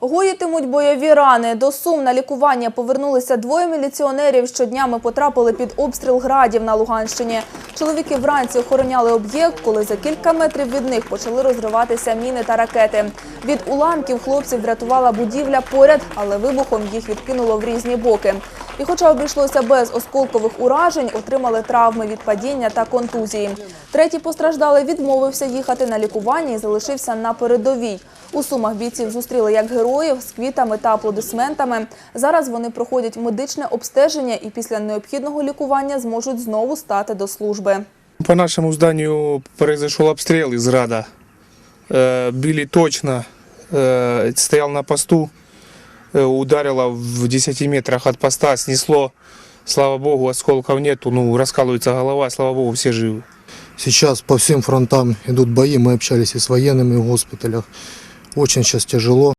Гоїтимуть бойові рани. До Сум на лікування повернулися двоє міліціонерів, що днями потрапили під обстріл градів на Луганщині. Чоловіки вранці охороняли об'єкт, коли за кілька метрів від них почали розриватися міни та ракети. Від уламків хлопців врятувала будівля поряд, але вибухом їх відкинуло в різні боки. І хоча обійшлося без осколкових уражень, отримали травми від падіння та контузії. Третій постраждалий відмовився їхати на лікування і залишився на передовій. У Сумах бійців зустріли як героїв з квітами та аплодисментами. Зараз вони проходять медичне обстеження і після необхідного лікування зможуть знову стати до служби. По нашему зданию произошел обстрел из РАДа. Э, Били точно. Э, Стоял на посту. Э, Ударило в 10 метрах от поста. Снесло. Слава богу, осколков нету. Ну, раскалывается голова. Слава богу, все живы. Сейчас по всем фронтам идут бои. Мы общались и с военными в госпиталях. Очень сейчас тяжело.